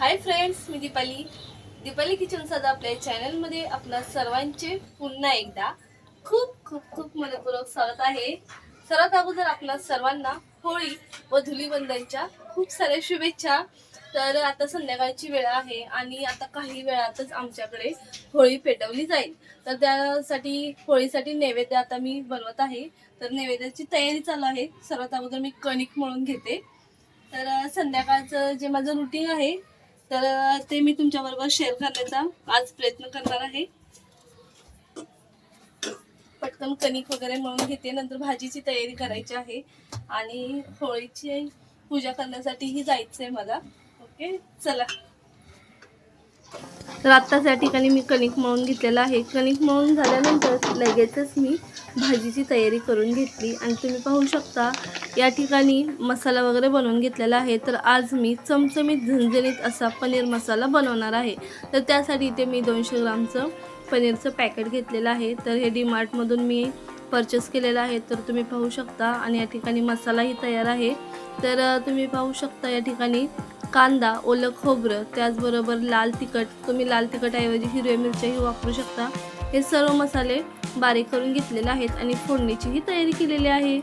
हाय friends मी Deepali. Deepali kitchen सदा आपल्या चॅनलमध्ये आपल्या सर्वांचे पुन्हा एकदा खूप खूप खूप मनपूर्वक स्वागत आहे. सर्वात अगोदर आपल्या सर्वांना होळी व धुलीवंदनच्या खूप साऱ्या शुभेच्छा. तर आता संध्याकाळची वेळ आहे आणि आता काही वेळातच आमच्याकडे होळी पेटवली जाईल. तर त्यासाठी होळीसाठी नैवेद्य आता मी बनवत आहे. तर नैवेद्याची तयारी चालू आहे. सर्वात अगोदर मी कणिक मळून घेते. तर संध्याकाळचं जे माझं रुटीन आहे तर ते मी तुमच्याबरोबर शेअर करण्याचा आज प्रयत्न करणार आहे. पटकन कणिक वगैरे म्हणून घेते नंतर भाजीची तयारी करायची आहे. आणि होळीची पूजा करण्यासाठीही जायचं आहे मला. ओके चला. तर आत्ताच या ठिकाणी मी कणिक मळून घेतलेलं आहे. कणिक मळून झाल्यानंतर लगेचच मी भाजीची तयारी करून घेतली. आणि तुम्ही पाहू शकता या ठिकाणी मसाला वगैरे बनवून घेतलेला आहे. तर आज मी चमचमीत झणझणीत असा पनीर मसाला बनवणार आहे. तर त्यासाठी इथे मी दोनशे ग्रामचं पनीरचं पॅकेट घेतलेलं आहे. तर हे डीमार्टमधून मी परचेस केलेलं आहे. तर तुम्ही पाहू शकता आणि या ठिकाणी मसालाही तयार आहे. तर तुम्ही पाहू शकता या ठिकाणी कांदा ओलं खोबरं त्याचबरोबर लाल तिखट. तुम्ही लाल तिखटाऐवजी हिरव्या मिरच्याही वापरू शकता. हे सर्व मसाले बारीक करून घेतलेले आहेत आणि फोडणीचीही तयारी केलेली आहे.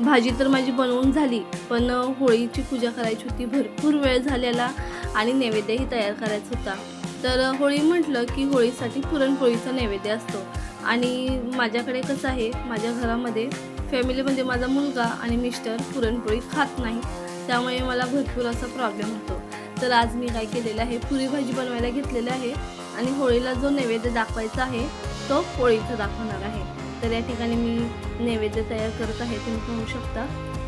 भाजी तर माझी बनवून झाली पण होळीची पूजा करायची होती. भरपूर वेळ झालेला आणि नैवेद्यही तयार करायचा होता. तर होळी म्हटलं की होळीसाठी पुरणपोळीचा नैवेद्य असतो. आणि माझ्याकडे कसं आहे माझ्या घरामध्ये फॅमिलीमध्ये माझा मुलगा आणि मिस्टर पुरणपोळी खात नाही. त्यामुळे मला भरपूर असा प्रॉब्लेम होतो. तर आज मी काय केलेलं आहे पुरी भाजी बनवायला घेतलेली आहे आणि होळीला जो नैवेद्य दाखवायचा आहे तो पोळीचा दाखवणार आहे. तर या ठिकाणी मी नैवेद्य तयार करत आहे तुम्ही पाहू शकता.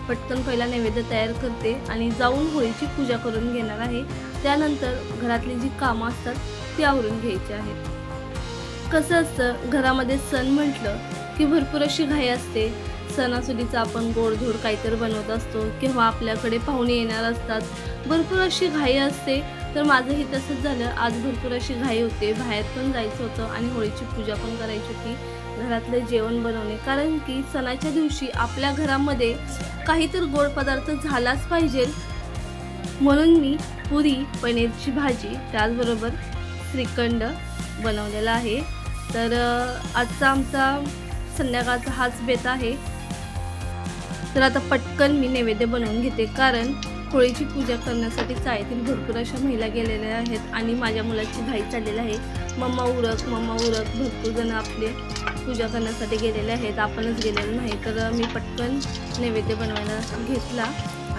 पटकन पहिला नैवेद्य तयार करते आणि जाऊन होळीची पूजा करून घेणार आहे. त्यानंतर घरातली जी कामं असतात ती आवरून घ्यायची आहेत. कसं असतं घरामध्ये सण म्हटलं की भरपूर अशी घाई असते. सणासुदीचं आपण गोडधोड काहीतरी बनवत असतो किंवा आपल्याकडे पाहुणे येणार असतात. भरपूर अशी घाई असते. तर माझंही तसंच झालं. आज भरपूर अशी घाई होते. बाहेर पण जायचं होतं आणि होळीची पूजा पण करायची होती. घरातलं जेवण बनवणे. कारण की सणाच्या दिवशी आपल्या घरामध्ये काहीतरी गोड पदार्थ झालाच पाहिजे. म्हणून मी पुरी पनीरची भाजी त्याचबरोबर श्रीखंड बनवलेला आहे. तर आजचा आमचा संध्याकाळचा हाच बेत आहे. तर आता पटकन मी नैवेद्य बनवून घेते कारण होळीची पूजा करण्यासाठी चाळीतील भरपूर अशा महिला गेलेल्या आहेत आणि माझ्या मुलाची घाई चाललेली आहे. मम्मा उरक मम्मा उरक भरपूर जण आपले पूजा करण्यासाठी गेलेले आहेत आपणच गेलेलो नाही. तर मी पटकन नैवेद्य बनवायला घेतला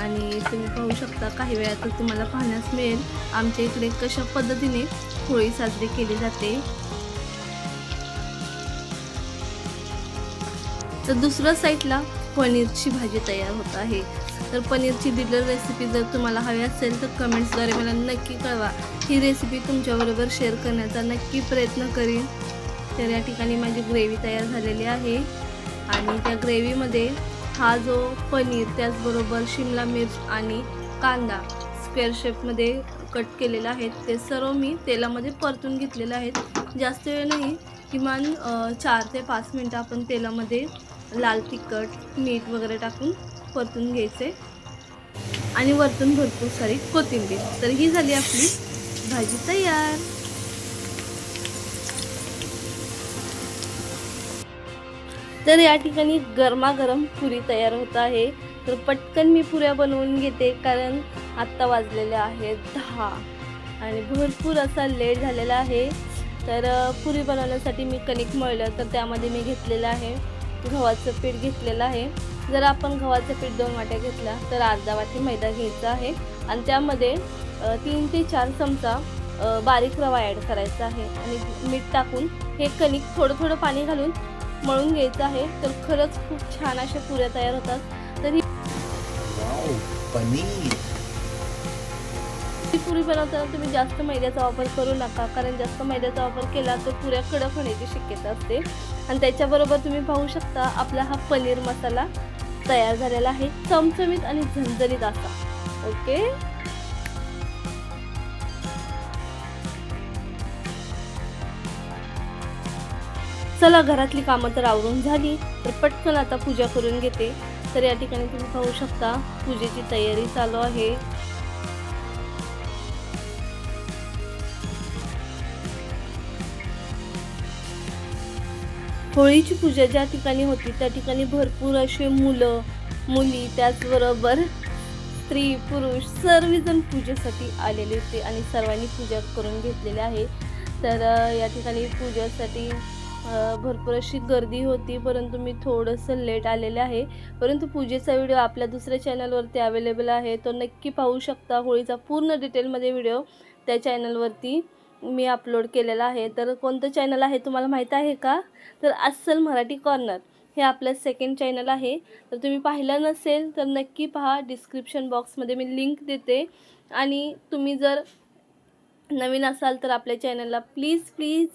आणि तुम्ही पाहू शकता काही वेळातच तुम्हाला पाहण्यास मिळेल. आमच्या इकडे कशा पद्धतीने होळी साजरी केली जाते. तर दुसऱ्या साईडला पनीरची भाजी तयार होत आहे. तर पनीरची डिलर रेसिपी जर तुम्हाला हवी असेल तर कमेंट्सद्वारे मला नक्की कळवा. ही रेसिपी तुमच्याबरोबर शेअर करण्याचा नक्की प्रयत्न करीन. तर या ठिकाणी माझी ग्रेव्ही तयार झालेली आहे. आणि त्या ग्रेव्हीमध्ये हा जो पनीर त्याचबरोबर शिमला मिर्च आणि कांदा स्क्वेअर शेपमध्ये कट केलेला आहे. ते सर्व मी तेलामध्ये परतून घेतलेलं आहेत जास्त वेळ नाही किमान चार ते पाच मिनटं आपण तेलामध्ये लाल तिखट मीठ वगैरे टाकून परतून घ्यायचे. आणि वरतून भरपूर सारी कोथिंबीर. तर ही झाली आपली भाजी तयार. तर या ठिकाणी गरमागरम पुरी तयार होत आहे. तर पटकन मी पुऱ्या बनवून घेते कारण आत्ता वाजलेले आहेत दहा. आणि भरपूर असा लेट झालेला आहे. तर पुरी बनवण्यासाठी मी कणिक मळलं तर त्यामध्ये मी घेतलेलं आहे. गव्हाचं पीठ घेतलेलं आहे. जर आपण गव्हाचं पीठ दोन वाट्या घेतला तर अर्धा वाटी मैदा घ्यायचा आहे. आणि त्यामध्ये तीन ते चार चमचा बारीक रवा ॲड करायचा आहे. आणि मीठ टाकून हे कणिक थोडं थोडं पाणी घालून मळून घ्यायचं आहे. तर खरंच खूप छान अशा पुऱ्या तयार होतात. तर ही पनीर. ती पुरी बनवताना तुम्ही जास्त मैद्याचा वापर करू नका. कारण जास्त मैद्याचा वापर केला तर पुऱ्या कडक होण्याची शक्यता असते. आणि त्याच्याबरोबर तुम्ही पाहू शकता आपला हा पनीर मसाला तयार झालेला आहे. चमचमीत आणि झणझणीत असा. ओके? चला घरातली कामं तर आवरून झाली. तर पटकन आता पूजा करून घेते. तर या ठिकाणी तुम्ही पाहू शकता पूजेची तयारी चालू आहे. होळीची पूजा ज्या ठिकाणी होती त्या ठिकाणी भरपूर असे मुलं मुली त्याचबरोबर स्त्री पुरुष सर्वजण पूजेसाठी आलेले होते आणि सर्वांनी पूजा करून घेतलेली आहे. तर या ठिकाणी पूजेसाठी भरपूर अशी गर्दी होती परंतु मी थोडंसं लेट आलेले आहे. परंतु पूजेचा व्हिडिओ आपल्या दुसऱ्या चॅनलवरती अवेलेबल आहे. तो नक्की पाहू शकता. होळीचा पूर्ण डिटेलमध्ये व्हिडिओ त्या चॅनलवरती मी अपलोड केलेला आहे. तर कोणतं चॅनल आहे तुम्हाला माहीत आहे का? तर अस्सल मराठी कॉर्नर हे आपलं सेकंड चॅनल आहे. तर तुम्ही पाहिलं नसेल तर नक्की पहा. डिस्क्रिप्शन बॉक्समध्ये मी लिंक देते. आणि तुम्ही जर नवीन असाल तर आपल्या चॅनलला please please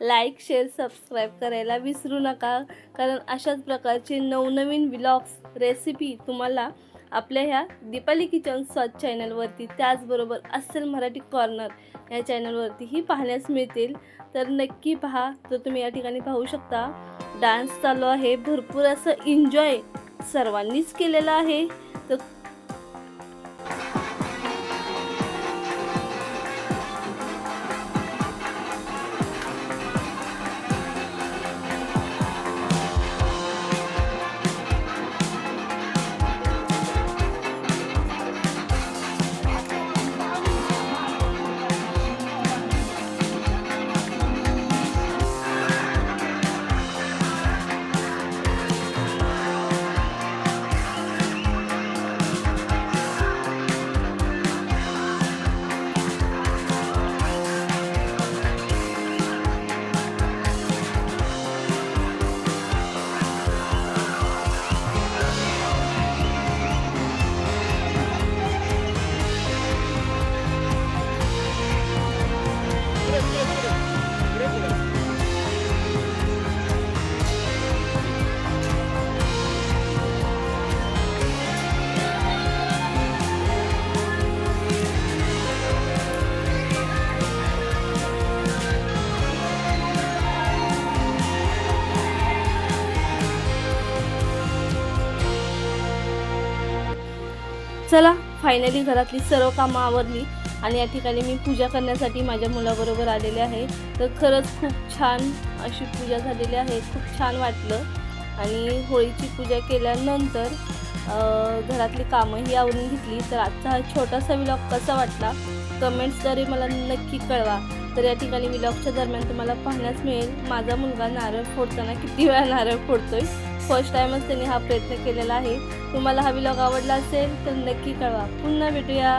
like share subscribe करायला विसरू नका. कारण अशाच प्रकारचे नवनवीन ब्लॉग्स रेसिपी तुम्हाला आपल्या ह्या दीपाली किचन स्वाद चॅनलवरती त्याचबरोबर अस्सल मराठी कॉर्नर या चॅनलवरतीही पाहण्यास मिळतील. तर नक्की पहा तर तुम्ही या ठिकाणी पाहू शकता. डान्स चालू आहे भरपूर असं एन्जॉय सर्वांनीच केलेलं आहे. चला फायनली घरातली सर्व कामं आवरली आणि या ठिकाणी मी पूजा करण्यासाठी माझ्या मुलाबरोबर आलेले आहे. तर खरंच खूप छान अशी पूजा झालेली आहे. खूप छान वाटलं. आणि होळीची पूजा केल्यानंतर घरातली कामंही आवरून घेतली. तर आजचा हा छोटासा विलॉग कसा वाटला? कमेंट्सद्वारे मला नक्की कळवा. तर या ठिकाणी विलॉगच्या दरम्यान तुम्हाला पाहण्यास मिळेल माझा मुलगा नारळ फोडताना किती वेळा नारळ फोडतोय. फर्स्ट टाईमच त्यांनी हा प्रयत्न केलेला आहे. तुम्हाला हा ब्लॉग आवडला असेल तर नक्की कळवा. पुन्हा भेटूया.